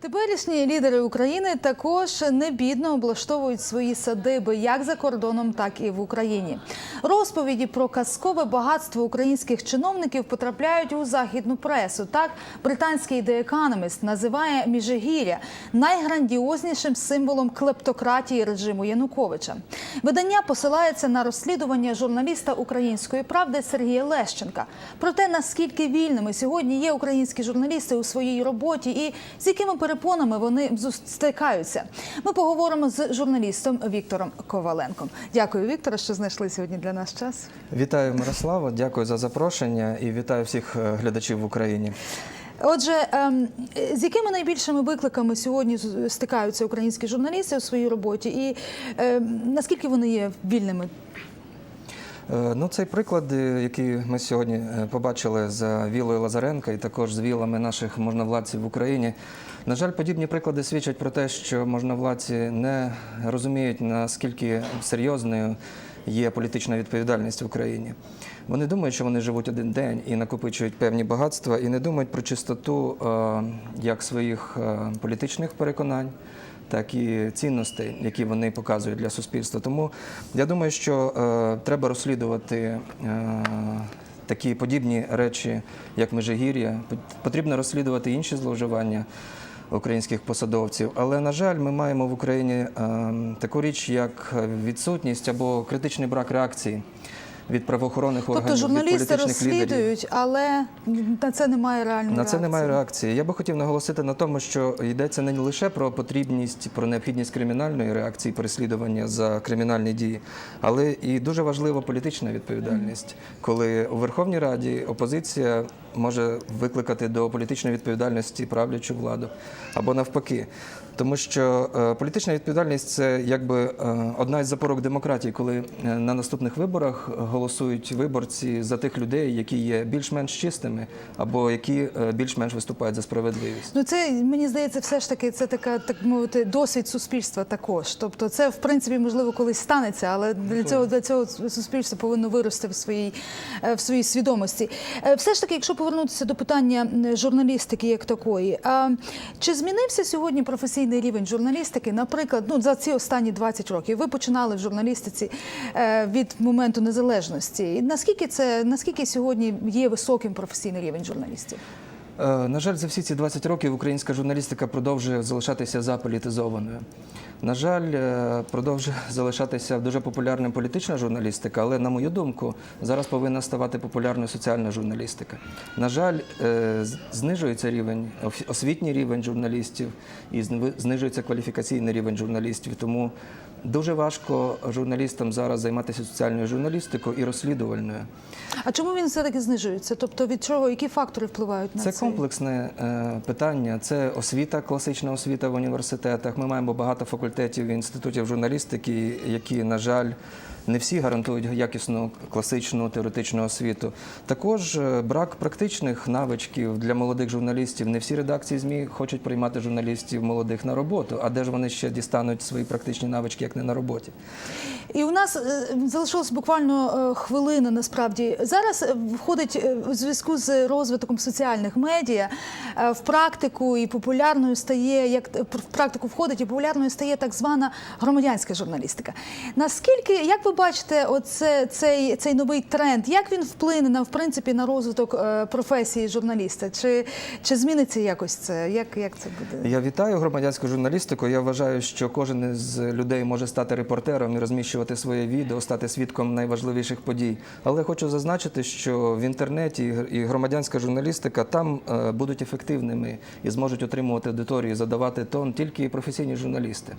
Теперішні лідери України також небідно облаштовують свої садиби як за кордоном, так і в Україні. Розповіді про казкове багатство українських чиновників потрапляють у західну пресу. Так, британський The Economist називає Міжгір'я найграндіознішим символом клептократії режиму Януковича. Видання посилається на розслідування журналіста української правди Сергія Лещенка про те, наскільки вільними сьогодні є українські журналісти у своїй роботі і з якими перепонами вони стикаються. Ми поговоримо з журналістом Віктором Коваленком. Дякую, Вікторе, що знайшли сьогодні для нас час. Вітаю, Мирослава. Дякую за запрошення і вітаю всіх е, глядачів в Україні. Отже, ем, з якими найбільшими викликами сьогодні стикаються українські журналісти у своїй роботі, і ем, наскільки вони є вільними? Е, Ну, цей приклад, е, який ми сьогодні е, побачили за вілою Лазаренка і також з вілами наших можновладців в Україні. На жаль, подібні приклади свідчать про те, що можновладці не розуміють, наскільки серйозною є політична відповідальність в Україні. Вони думають, що вони живуть один день і накопичують певні багатства, і не думають про чистоту е, як своїх е, політичних переконань, так і цінностей, які вони показують для суспільства. Тому я думаю, що е, треба розслідувати. Е, Такі подібні речі, як Межигір'я, потрібно розслідувати інші зловживання українських посадовців. Але на жаль, ми маємо в Україні е, таку річ, як відсутність або критичний брак реакції від правоохоронних органів, Тобто журналісти від політичних лідерів. розслідують, але на це немає реальної На це немає реакції. Я би хотів наголосити на тому, що йдеться не лише про потрібність, про необхідність кримінальної реакції, переслідування за кримінальні дії, але і дуже важлива політична відповідальність, коли у Верховній Раді опозиція може викликати до політичної відповідальності правлячу владу або навпаки. Тому що е, політична відповідальність це якби е, одна із запорок демократії, коли е, на наступних виборах голосують виборці за тих людей, які є більш-менш чистими, або які більш-менш виступають за справедливість. Ну це мені здається, все ж таки це така, так мовити, досвід суспільства також. Тобто, це в принципі можливо колись станеться, але для цього для цього суспільство повинно вирости в своїй в своїй свідомості. Все ж таки, якщо повернутися до питання журналістики як такої, а чи змінився сьогодні професійний рівень журналістики? Наприклад, ну за ці останні 20 років ви починали в журналістиці е, від моменту незалежності. Наскільки це наскільки сьогодні є високим професійний рівень журналістів? Е, На жаль, за всі ці 20 років українська журналістика продовжує залишатися заполітизованою. На жаль, е, продовжує залишатися дуже популярним політична журналістика, але, на мою думку, зараз повинна ставати популярною соціальна журналістика. На жаль, е, знижується рівень, освітній рівень журналістів і зни- знижується кваліфікаційний рівень журналістів. Тому дуже важко журналістам зараз займатися соціальною журналістикою і розслідувальною. А чому він все таки знижується? Тобто від чого які фактори впливають на Це це? комплексне е, питання. Це освіта, класична освіта в університетах. Ми маємо багато факультетів і інститутів журналістики, які, на жаль, не всі гарантують якісну класичну теоретичну освіту. Також е, брак практичних навичків для молодих журналістів. Не всі редакції ЗМІ хочуть приймати журналістів молодих на роботу. А де ж вони ще дістануть свої практичні навички, як не на роботі? І у нас е, залишилось буквально е, хвилина. Насправді зараз е, входить е, у зв'язку з розвитком соціальних медіа е, в практику і популярною стає як е, в практику входить і популярною стає так звана громадянська журналістика. Наскільки як ви бачите, оце цей цей новий тренд? Як він вплине на в принципі на розвиток е, професії журналіста? Чи чи зміниться якось це? Як, як це буде? Я вітаю громадянську журналістику. Я вважаю, що кожен із людей може стати репортером і розміщувати своє відео, стати свідком найважливіших подій. Але хочу зазначити, що в інтернеті і громадянська журналістика там е, будуть ефективними і зможуть отримувати аудиторію, задавати тон тільки професійні журналісти,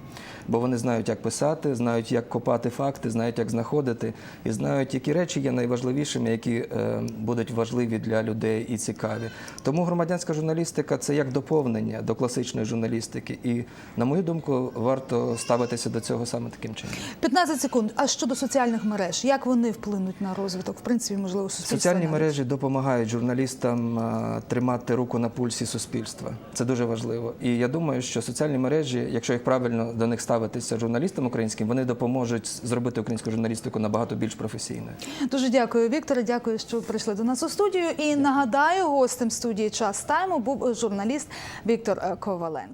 бо вони знають, як писати, знають, як копати факти, знають, як знаходити, і знають, які речі є найважливішими, які е, будуть важливі для людей і цікаві. Тому громадянська журналістика це як доповнення до класичної журналістики. І, на мою думку, варто ставитися до цього саме таким чином. 15 секунд. А щодо соціальних мереж, як вони вплинуть на розвиток? В принципі, можливо, суспільства Соціальні навіть? мережі допомагають журналістам тримати руку на пульсі суспільства. Це дуже важливо. І я думаю, що соціальні мережі, якщо їх правильно до них ставитися журналістам українським, вони допоможуть зробити українську журналістику набагато більш професійною. Дуже дякую, Вікторе. Дякую, що прийшли до нас у студію. І нагадаю, гостем студії час тайму був журналіст Віктор е, Коваленко.